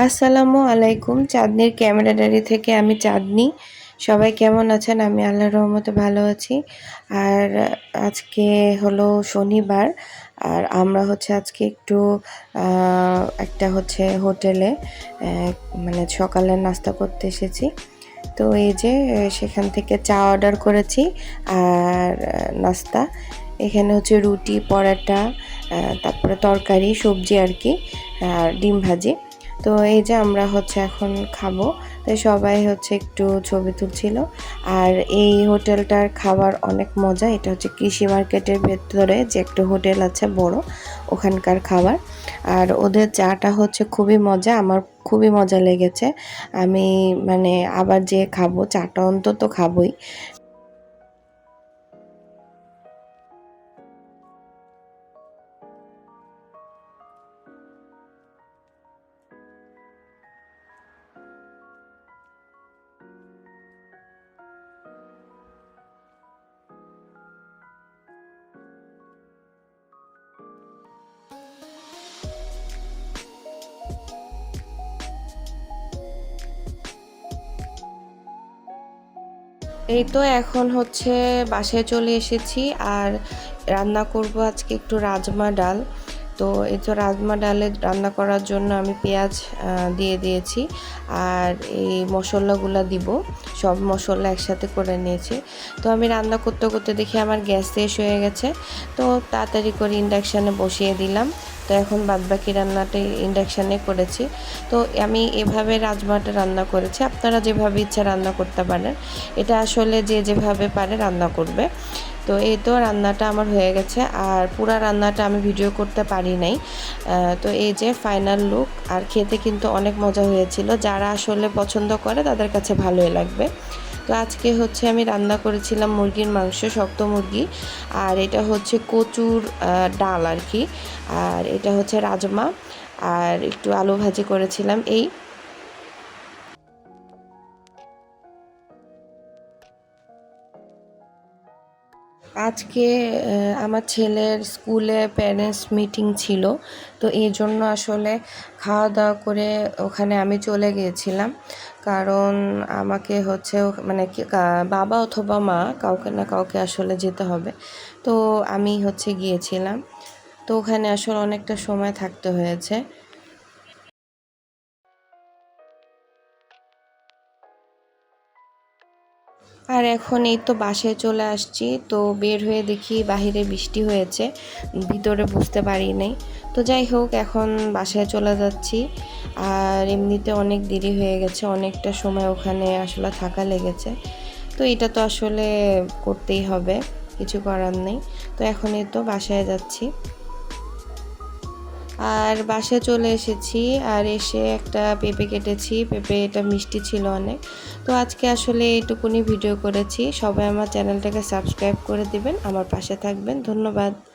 আসসালামু আলাইকুম, চাঁদনির ক্যামেরা ক্যামেরাডারি থেকে আমি চাঁদনি। সবাই কেমন আছেন? আমি আল্লাহর রহমতে ভালো আছি। আর আজকে হলো শনিবার, আর আমরা হচ্ছে আজকে একটু একটা হচ্ছে হোটেলে মানে সকালে নাস্তা করতে এসেছি। তো এই যে সেখান থেকে চা অর্ডার করেছি আর নাস্তা। এখানে হচ্ছে রুটি, পরাটা তারপরে তরকারি, সবজি আর কি, আর ডিম ভাজি। তো এই যে আমরা হচ্ছে এখন খাব। তাই সবাই হচ্ছে একটু ছবি তুলছিল। আর এই হোটেলটার খাবার অনেক মজা। এটা হচ্ছে কৃষি মার্কেটের ভেতরে যে একটা হোটেল আছে বড়, ওখানকার খাবার। আর ওদের চাটা হচ্ছে খুবই মজা। আমার খুবই মজা লেগেছে। আমি মানে আবার যে খাব, চাটা অন্তত খাবোই। এই তো এখন হচ্ছে বাসায় চলে এসেছি আর রান্না করব আজকে একটু রাজমা ডাল। তো এই তো রাজমা ডালে রান্না করার জন্য আমি পেঁয়াজ দিয়ে দিয়েছি আর এই মশলাগুলো দিব। সব মশলা একসাথে করে নিয়েছি। তো আমি রান্না করতে করতে দেখি আমার গ্যাস শেষ হয়ে গেছে। তো তাড়াতাড়ি করে ইন্ডাকশানে বসিয়ে দিলাম। তো এখন বাদবাকি রান্নাটা ইন্ডাকশানে করেছি। তো আমি এভাবে রাজমাটা রান্না করেছি। আপনারা যেভাবে ইচ্ছা রান্না করতে পারেন। এটা আসলে যে যেভাবে পারে রান্না করবে। তো এই তো রান্নাটা আমার হয়ে গেছে আর পুরা রান্নাটা আমি ভিডিও করতে পারি নাই। তো এই যে ফাইনাল লুক আর খেতে কিন্তু অনেক মজা হয়েছিল। যারা আসলে পছন্দ করে তাদের কাছে ভালোই লাগবে। তো আজকে হচ্ছে আমি রান্না করেছিলাম মুরগির মাংস, শক্ত মুরগি। আর এটা হচ্ছে কচুর ডাল আর কি। আর এটা হচ্ছে রাজমা। আর একটু আলু ভাজি করেছিলাম। এই আজকে আমার ছেলের স্কুলে প্যারেন্টস মিটিং ছিল, তো এই জন্য আসলে খাওয়া দাওয়া করে ওখানে আমি চলে গিয়েছিলাম। কারণ আমাকে হচ্ছে মানে বাবা অথবা মা কাউকে না কাউকে আসলে যেতে হবে। তো আমি হচ্ছে গিয়েছিলাম। তো ওখানে আসলে অনেকটা সময় থাকতে হয়েছে। আর এখন এই তো বাসায় চলে আসছি, তো বের হয়ে দেখি বাহিরে বৃষ্টি হয়েছে, ভিতরে বুঝতে পারি নাই। তো যাই হোক, এখন বাসায় চলে যাচ্ছি, আর এমনিতে অনেক দেরি হয়ে গেছে, অনেকটা সময় ওখানে আসলে থাকা লেগেছে। তো এটা তো আসলে করতেই হবে, কিছু করার নেই। তো এখন এই তো বাসায় যাচ্ছি। আর বাসায় চলে এসেছি আর এসে একটা পেঁপে কেটেছি। পেঁপে এটা মিষ্টি ছিল অনেক। তো আজকে আসলে এইটুকুনি ভিডিও করেছি। সবাই আমার চ্যানেলটাকে সাবস্ক্রাইব করে দিবেন। আমার পাশে থাকবেন। ধন্যবাদ।